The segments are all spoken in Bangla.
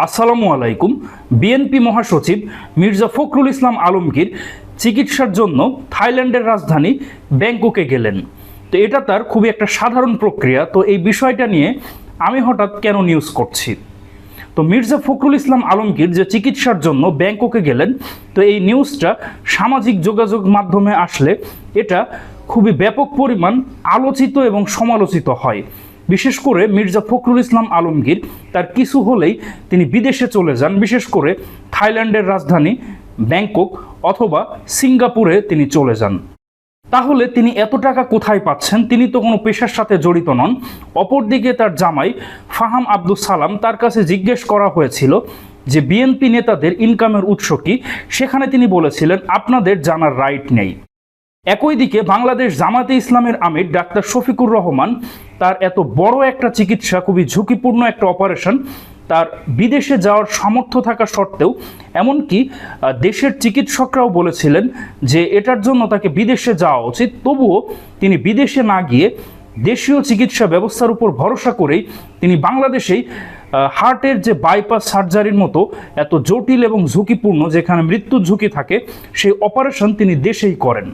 আসসালামু আলাইকুম। বিএনপি মহাসচিব মির্জা ফখরুল ইসলাম আলমগীর চিকিৎসার জন্য থাইল্যান্ডের রাজধানী ব্যাংককে গেলেন। তো এটা তার খুবই একটা সাধারণ প্রক্রিয়া। তো এই বিষয়টা নিয়ে আমি হঠাৎ কেন নিউজ করছি? তো মির্জা ফখরুল ইসলাম আলমগীর যে চিকিৎসার জন্য ব্যাংককে গেলেন, তো এই নিউজটা সামাজিক যোগাযোগ মাধ্যমে আসলে এটা খুবই ব্যাপক পরিমাণ আলোচিত এবং সমালোচিত হয়। বিশেষ করে মির্জা ফখরুল ইসলাম আলমগীর, তার কিছু হলেই তিনি বিদেশে চলে যান, বিশেষ করে থাইল্যান্ডের রাজধানী ব্যাংকক অথবা সিঙ্গাপুরে তিনি চলে যান। তাহলে তিনি এত টাকা কোথায় পাচ্ছেন? তিনি তো কোনো পেশার সাথে জড়িত নন। অপরদিকে তার জামাই ফাহাম আব্দুল সালাম তার কাছে জিজ্ঞেস করা হয়েছিল যে, বিএনপি নেতাদের ইনকামের উৎস কি? সেখানে তিনি বলেছিলেন, আপনাদের জানার রাইট নেই। একই দিকে বাংলাদেশ জামাতে ইসলামের আমির ডাক্তার শফিকুর রহমান, তার এত বড় একটা চিকিৎসা, খুবই ঝুঁকিপূর্ণ একটা অপারেশন, তার বিদেশে যাওয়ার সামর্থ্য থাকা সত্ত্বেও, এমনকি দেশের চিকিৎসকরাও বলেছিলেন যে এটার জন্য তাকে বিদেশে যাওয়া উচিত। তবুও তিনি বিদেশে না গিয়ে দেশীয় চিকিৎসা ব্যবস্থার উপর ভরসা করেই তিনি বাংলাদেশেই হার্টের যে বাইপাস সার্জারির মতো এত জটিল এবং ঝুঁকিপূর্ণ যেখানে মৃত্যুর ঝুঁকি থাকে, সেই অপারেশন তিনি দেশেই করেন।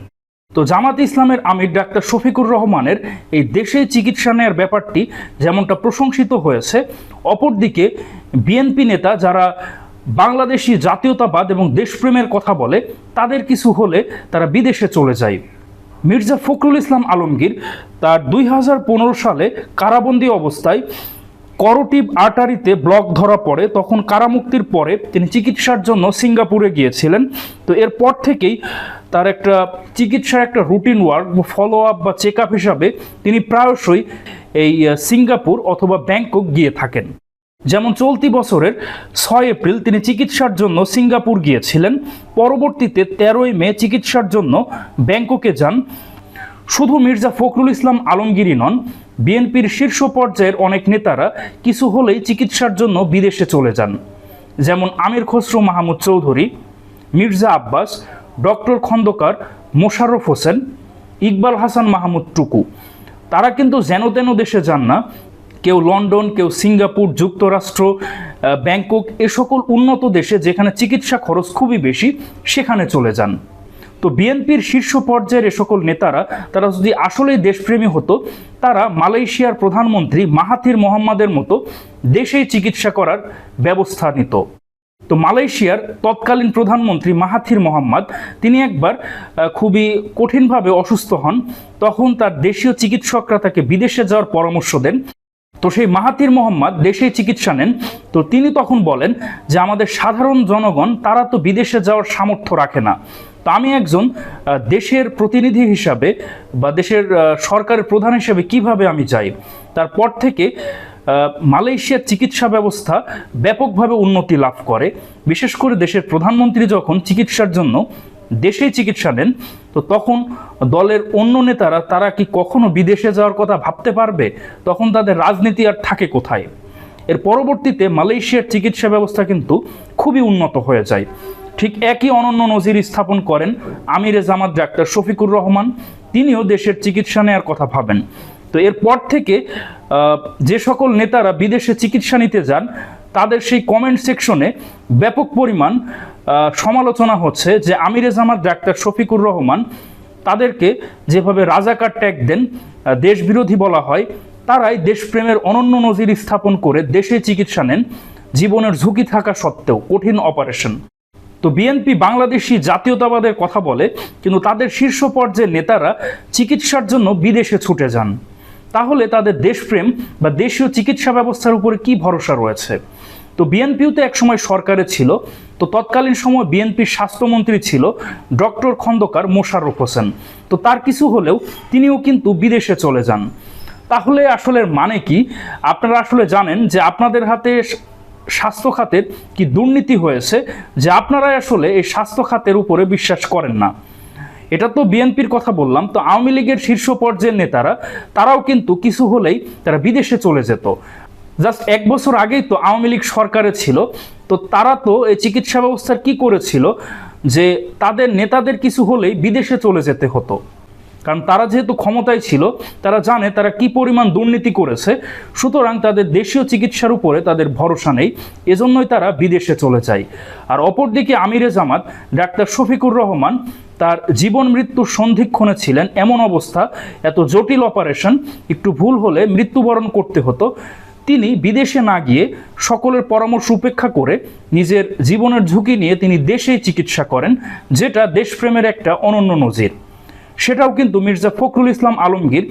তো জামাত ইসলামের আমির ডাক্তার শফিকুর রহমানের এই দেশে চিকিৎসা নেওয়ার ব্যাপারটি যেমনটা প্রশংসিত হয়েছে, অপরদিকে বিএনপি নেতা যারা বাংলাদেশি জাতীয়তাবাদ এবং দেশপ্রেমের কথা বলে, তাদের কিছু হলে তারা বিদেশে চলে যায়। মির্জা ফখরুল ইসলাম আলমগীর তার দুই হাজার পনেরো সালে কারাবন্দী অবস্থায় করোটিভ আর্টারিতে ব্লক ধরা পড়ে। তখন কারামুক্তির পরে তিনি চিকিৎসার জন্য সিঙ্গাপুরে গিয়েছিলেন। তো এরপর থেকেই তার একটা চিকিৎসার একটা রুটিন ওয়ার্ক বা ফলো আপ বা চেক আপ হিসাবে তিনি প্রায়শই এই সিঙ্গাপুর অথবা ব্যাংকক গিয়ে থাকেন। যেমন চলতি বছরের ছয় এপ্রিল তিনি চিকিৎসার জন্য সিঙ্গাপুর গিয়েছিলেন। পরবর্তীতে তেরোই মে চিকিৎসার জন্য ব্যাংককে যান। শুধু মির্জা ফখরুল ইসলাম আলমগীরই নন, বিএনপির শীর্ষ পর্যায়ের অনেক নেতারা কিছু হলেই চিকিৎসার জন্য বিদেশে চলে যান। যেমন আমির খসরু মাহমুদ চৌধুরী, মির্জা আব্বাস ডক্টর খন্দকার মোশাররফ হোসেন, ইকবাল হাসান মাহমুদ টুকু। তারা কিন্তু যেন তেন দেশে যান না। কেউ লন্ডন, কেউ সিঙ্গাপুর, যুক্তরাষ্ট্র ব্যাংকক, এ সকল উন্নত দেশে যেখানে চিকিৎসা খরচ খুবই বেশি, সেখানে চলে যান। তো বিএনপির শীর্ষ পর্যায়ের এ সকল নেতারা, তারা যদি আসলেই দেশপ্রেমী হতো, তারা মালয়েশিয়ার প্রধানমন্ত্রী মাহাথির মোহাম্মদের মতো দেশেই চিকিৎসা করার ব্যবস্থা নিত। তো মালয়েশিয়ার তৎকালীন প্রধানমন্ত্রী মাহাথির মোহাম্মদ, তিনি একবার খুবই কঠিনভাবে অসুস্থ হন। তখন তার দেশীয় চিকিৎসকরা তাকে বিদেশে যাওয়ার পরামর্শ দেন। তো সেই মাহাতির মোহাম্মদ দেশেই চিকিৎসা নেন। তো তিনি তখন বলেন যে, আমাদের সাধারণ জনগণ, তারা তো বিদেশে যাওয়ার সামর্থ্য রাখে না। তো আমি একজন দেশের প্রতিনিধি হিসাবে বা দেশের সরকারের প্রধান হিসাবে কীভাবে আমি যাই? তারপর থেকে মালয়েশিয়ার চিকিৎসা ব্যবস্থা ব্যাপকভাবে উন্নতি লাভ করে। বিশেষ করে দেশের প্রধানমন্ত্রী যখন চিকিৎসার জন্য দেশেই চিকিৎসা নেন তো তখন দলের অন্য নেতারা, তারা কি কখনো বিদেশে যাওয়ার কথা ভাবতে পারবে? তখন তাদের রাজনীতি আর থাকে কোথায়? এর পরবর্তীতে মালয়েশিয়ার চিকিৎসা ব্যবস্থা কিন্তু খুবই উন্নত হয়ে যায়। ঠিক একই অনন্য নজির স্থাপন করেন আমিরে জামাত ডাক্তার শফিকুর রহমান। তিনিও দেশের চিকিৎসা নেওয়ার কথা ভাবেন। তো এরপর থেকে যে সকল নেতারা বিদেশে চিকিৎসা নিতে যান, তাদের সেই কমেন্ট সেকশনে ব্যাপক পরিমাণ সমালোচনা হচ্ছে যে আমিরে জামাত, ডাক্তার শফিকুর রহমান, তাদেরকে যেভাবে রাজাকার ট্যাগ দেন দেশবিরোধী বলা হয়, তারাই দেশপ্রেমের অনন্য নজির স্থাপন করে দেশে চিকিৎসা নেন, জীবনের ঝুঁকি থাকা সত্ত্বেও কঠিন অপারেশন তো বিএনপি বাংলাদেশি জাতীয়তাবাদের কথা বলে, কিন্তু তাদের শীর্ষ পর্যায়ের নেতারা চিকিৎসার জন্য বিদেশে ছুটে যান। তাহলে তাদের দেশপ্রেম বা দেশীয় চিকিৎসা ব্যবস্থার উপরে কি ভরসা রয়েছে? তো বিএনপিও তো একসময় সরকারে ছিল, তো তৎকালীন সময় বিএনপির স্বাস্থ্যমন্ত্রী ছিল ডক্টর খন্দকার মোশাররফ হোসেন। তো তার কিছু হলেও তিনিও কিন্তু বিদেশে চলে যান। তাহলে আসলে মানে কি? আপনারা আসলে জানেন যে আপনাদের হাতে স্বাস্থ্য খাতের কি দুর্নীতি হয়েছে যে আপনারা আসলে এই স্বাস্থ্য খাতের উপরে বিশ্বাস করেন না। এটা তো বিএনপির কথা বললাম, তো আওয়ামী লীগের শীর্ষ পর্যায়ের নেতারা, তারাও কিন্তু কিছু হলেই তারা বিদেশে চলে যেত। জাস্ট এক বছর আগেই তো আওয়ামী লীগ সরকারে ছিল, তো তারা তো এই চিকিৎসা ব্যবস্থার কি করেছিল? যে তাদের নেতাদের কিছু হলেই বিদেশে চলে যেতে হতো। কারণ তারা যেহেতু ক্ষমতায় ছিল, তারা জানে তারা কি পরিমাণ দুর্নীতি করেছে। সুতরাং তাদের দেশীয় চিকিৎসার উপরে তাদের ভরসা নেই, এজন্যই তারা বিদেশে চলে যায়। আর অপরদিকে আমিরে জামাত, ডাক্তার শফিকুর রহমান তার জীবন মৃত্যুর সন্ধিক্ষণে ছিলেন এমন অবস্থা, এত জটিল অপারেশন, একটু ভুল হলে মৃত্যুবরণ করতে হতো। তিনি বিদেশে না গিয়ে সকলের পরামর্শ উপেক্ষা করে নিজের জীবনের ঝুঁকি নিয়ে তিনি দেশেই চিকিৎসা করেন, যেটা দেশপ্রেমের একটা অনন্য নজির। সেটাও কিন্তু মির্জা ফখরুল ইসলাম আলমগীর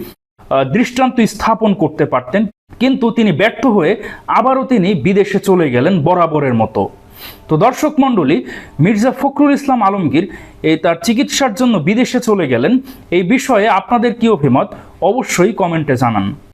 দৃষ্টান্ত স্থাপন করতে পারতেন। কিন্তু তিনি ব্যর্থ হয়ে আবারও তিনি বিদেশে চলে গেলেন বরাবরের মতো। তো দর্শক মণ্ডলী, মির্জা ফখরুল ইসলাম আলমগীর এই তার চিকিৎসার জন্য বিদেশে চলে গেলেন। এই বিষয়ে আপনাদের কী অভিমত? অবশ্যই কমেন্টে জানান।